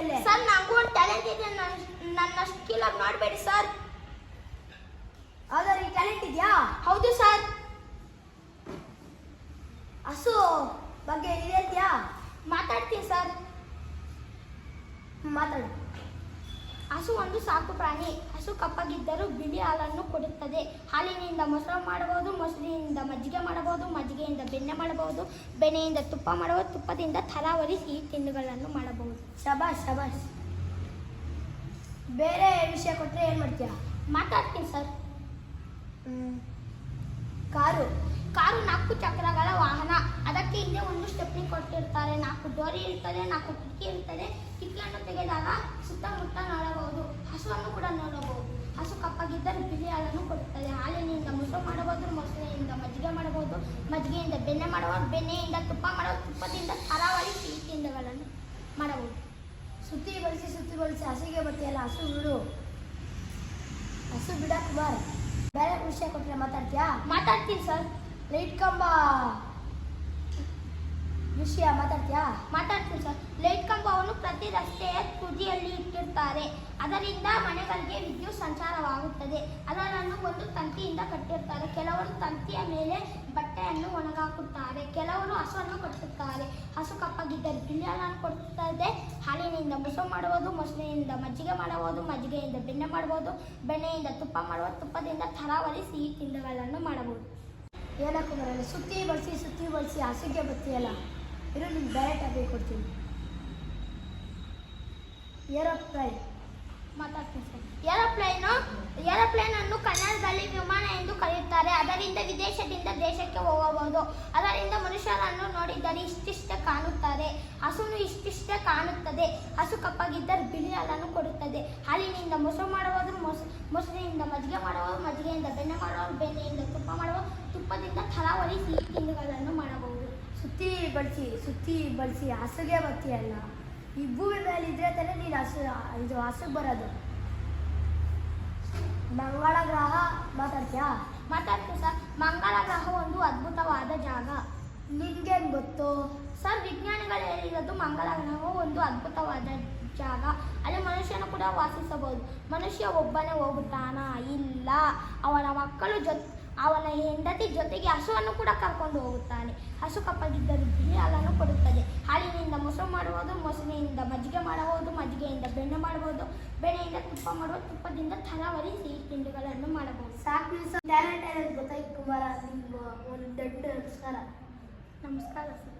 ಮೇಲೆ ಸರ್ ನಂಗೂ ಒಂದು ಟ್ಯಾಲೆಂಟ್ ಇದೆ. ನನ್ನ ಸ್ಕಿಲ್ ಆಗಿ ಮಾಡಬೇಡಿ ಸರ್. ಆದರೆ ಈ ಟ್ಯಾಲೆಂಟ್ ಇದೆಯಾ? ಹೌದು ಸರ್. ಹಸು ಬಗ್ಗೆ ಹೇಳ್ತೀಯಾ? ಮಾತಾಡ್ತೀನಿ ಸರ್. ಮಾತಾಡು. ಹಸು ಒಂದು ಸಾಕು ಪ್ರಾಣಿ. ಹಸು ಕಪ್ಪಗಿದ್ದರೂ ಬಿಳಿ ಹಾಲನ್ನು ಕೊಡುತ್ತದೆ. ಹಾಲಿನಿಂದ ಮೊಸರು ಮಾಡಬಹುದು ಮೊಸರಿನಿಂದ ಮಜ್ಜಿಗೆ ಮಾಡಬಹುದು ಮಜ್ಜಿಗೆಯಿಂದ ಮಾಡಬಹುದು ಬೆಣ್ಣೆಯಿಂದ ತುಪ್ಪ ಮಾಡಬಹುದು ತುಪ್ಪದಿಂದ ತರಾವರಿ ಸಿಹಿ ತಿಂಡಿಗಳನ್ನು ಮಾಡಬಹುದು. ಶಬಾಷ್ ಶಬಾಷ್. ಬೇರೆ ವಿಷಯ ಕೊಟ್ಟರೆ ಏನು ಮಾಡ್ತೀಯಾ? ಮಾತಾಡ್ತೀನಿ ಸರ್. ಕಾರು. ಕಾರು ನಾಲ್ಕು ಚಕ್ರಗಳ ವಾಹನ. ಅದಕ್ಕೆ ಹಿಂದೆ ಒಂದು ಸ್ಟೆಪ್ನಿ ಕೊಟ್ಟಿರ್ತಾರೆ. ನಾಲ್ಕು ಡೋರಿ ಇರ್ತದೆ, ನಾಲ್ಕು ಕಿಟಕಿ ಇರ್ತದೆ. ಕಿಟಕಿಯನ್ನು ತೆಗೆದಾಗ ಸುತ್ತಮುತ್ತ ನೋಡಬಹುದು. ಹಸುವನ್ನು ಕೂಡ ನೋಡಬಹುದು. ಹಸು ಕಪ್ಪಾಗಿದ್ದರೆ ಬಿಳಿ ಹಾಲನ್ನು ಕೊಡುತ್ತದೆ. ಹಾಲಿನಿಂದ ಮೊಸರು ಮಾಡಬಹುದು ಮಾಡಬಹುದು ಮಜ್ಜಿಗೆಯಿಂದ, ಬೆಣ್ಣೆ ಮಾಡಬಹುದು ಬೆಣ್ಣೆಯಿಂದ, ತುಪ್ಪ ಮಾಡಬಹುದು ತುಪ್ಪದಿಂದ, ಕರಾವಳಿ ಸಿಹಿ ತಿಂಡಿಗಳನ್ನು ಮಾಡಬಹುದು. ಸುತ್ತಿ ಬಳಸಿ ಸುತ್ತಿ ಬಳಸಿ ಹಸುಗೆ ಬರ್ತೀಯಲ್ಲ ಹಸು ಬಿಡು. ಹಸು ಬಿಡಕ್ಕೆ ಕುಮಾರ್ ಬೇರೆ ವಿಷಯ ಕೊಟ್ಟರೆ ಮಾತಾಡ್ತೀಯಾ? ಮಾತಾಡ್ತೀನಿ ಸರ್. ಲೈಟ್ ಕಂಬ. ವಿಷಯ ಮಾತಾಡ್ತೀಯಾ? ಮಾತಾಡ್ತೀನಿ ಸರ್. ಲೈಟ್ ಕಂಬವನ್ನು ಪ್ರತಿ ರಸ್ತೆಯ ತುದಿಯಲ್ಲಿ ಇಟ್ಟಿರ್ತಾರೆ. ಅದರಿಂದ ಮನೆಗಳಿಗೆ ವಿದ್ಯುತ್ ಸಂಚಾರವಾಗುತ್ತದೆ. ಅದರನ್ನು ಒಂದು ತಂತಿಯಿಂದ ಕಟ್ಟಿರ್ತಾರೆ. ಕೆಲವರು ತಂತಿಯ ಮೇಲೆ ಬಟ್ಟೆಯನ್ನು ಒಣಗಾಕುತ್ತಾರೆ. ಕೆಲವರು ಹಸುವನ್ನು ಕಟ್ಟುತ್ತಾರೆ ಹಸು ಕಪ್ಪಾಗಿದ್ದರೆ ಬಿಳಿಯನ್ನು ಕೊಡುತ್ತದೆ. ಹಾಲಿನಿಂದ ಮೊಸರು ಮಾಡುವುದು, ಮೊಸರಿನಿಂದ ಮಜ್ಜಿಗೆ ಮಾಡಬಹುದು ಮಜ್ಜಿಗೆಯಿಂದ ಬೆಣ್ಣೆ ಮಾಡಬಹುದು ಬೆಣ್ಣೆಯಿಂದ ತುಪ್ಪ ಮಾಡುವ ತುಪ್ಪದಿಂದ ತರಾವರಿ ಸಿಹಿ ತಿಂಡಿಗಳನ್ನು ಮಾಡಬಹುದು. ಏನಕ್ಕೂ ಬರಲ್ಲ ಸುತ್ತಿ ಬಳಸಿ ಸುತ್ತಿ ಬಳಸಿ ಹಸುಗೆ ಬರ್ತೀಯಲ್ಲ ಇರು ನಿಮ್ಗೆ ಬೇರೆ ಟ್ಯಾಬ್ಲೆಟ್ ಕೊಡ್ತೀನಿ ಏರೋಪ್ಲೈನ್ ಮಾತಾಡ್ತೀನಿ ಸರ್. ಏರೋಪ್ಲೇನು ಏರೋಪ್ಲೇನನ್ನು ಕನ್ನಡದಲ್ಲಿ ವಿಮಾನ ಎಂದು ಕರೆಯುತ್ತಾರೆ. ಅದರಿಂದ ವಿದೇಶದಿಂದ ದೇಶಕ್ಕೆ ಹೋಗಬಹುದು. ಅದರಿಂದ ಮನುಷ್ಯರನ್ನು ನೋಡಿದರೆ ಇಷ್ಟಿಷ್ಟ ಕಾಣುತ್ತಾರೆ ಹಸುನು ಇಷ್ಟಿಷ್ಟ ಕಾಣುತ್ತದೆ. ಹಸು ಕಪ್ಪಾಗಿದ್ದರೆ ಬಿಳಿ ಹಾಲನ್ನು ಕೊಡುತ್ತದೆ. ಹಾಲಿನಿಂದ ಮೊಸರು ಮಾಡುವುದು ಮೊಸ, ಮೊಸರಿನಿಂದ ಮಜ್ಜಿಗೆ ಮಾಡಬಹುದು ಮಜ್ಜಿಗೆಯಿಂದ ಬೆಣ್ಣೆ ಮಾಡಬಹುದು ಬೆಣ್ಣೆಯಿಂದ ತುಪ್ಪ ಮಾಡುವ, ತುಪ್ಪದಿಂದ ತರಾವರಿ ಸಿಹಿ ತಿಂಡಿಗಳನ್ನು ಮಾಡಬಹುದು. ಸುತ್ತಿ ಬಳಸಿ ಸುತ್ತಿ ಬಳಸಿ ಹಸುಗೆ ಬರ್ತೀಯಲ್ಲ ಈ ಭೂಮಿ ಮೇಲೆ ಇದ್ರೆ ತಾನೇ ನೀನು ಹಸು ಇದು ಹಸುಗೆ ಬರೋದು. ಮಂಗಳ ಗ್ರಹ ಮಾತಾಡ್ತೀಯಾ? ಮಾತಾಡ್ತೀನಿ ಸರ್. ಮಂಗಳ ಗ್ರಹ ಒಂದು ಅದ್ಭುತವಾದ ಜಾಗ. ನಿನ್ಗೆ ಗೊತ್ತೋ? ಗೊತ್ತು ಸರ್ ವಿಜ್ಞಾನಿಗಳು ಹೇಳಿರೋದು ಮಂಗಳ ಗ್ರಹವು ಒಂದು ಅದ್ಭುತವಾದ ಜಾಗ. ಅಲ್ಲಿ ಮನುಷ್ಯನು ಕೂಡ ವಾಸಿಸಬಹುದು. ಮನುಷ್ಯ ಒಬ್ಬನೇ ಹೋಗುತ್ತಾನ ಇಲ್ಲ. ಅವನ ಮಕ್ಕಳು ಜೊತೆ ಅವನ ಹೆಂಡತಿ ಜೊತೆಗೆ ಹಸುವನ್ನು ಕೂಡ ಕರ್ಕೊಂಡು ಹೋಗುತ್ತಾನೆ. ಹಸು ಕಪ್ಪಗಿದ್ದರೂ ಬಿಳಿ ಹಾಲನ್ನು ಕೊಡುತ್ತದೆ. ಹಾಲಿನಿಂದ ಮೊಸರು ಮಾಡಬಹುದು ಮೊಸರಿನಿಂದ ಮಜ್ಜಿಗೆ ಮಾಡಬಹುದು ಮಜ್ಜಿಗೆಯಿಂದ ಬೆಣ್ಣೆ ಮಾಡಬಹುದು ಬೆಣ್ಣೆಯಿಂದ ತುಪ್ಪ ಮಾಡಬಹುದು ತುಪ್ಪದಿಂದ ತರಾವರಿ ಸಿಹಿ ತಿಂಡಿಗಳನ್ನು ಮಾಡಬಹುದು. ಸಾಕು ಟ್ಯಾಲೆಂಟ್ ಗೊತ್ತಾಯ್ತು ಕುಮಾರ ನಿಮ್ಮ ಒಂದು ದೊಡ್ಡ ನಮಸ್ಕಾರ. ನಮಸ್ಕಾರ ಸರ್.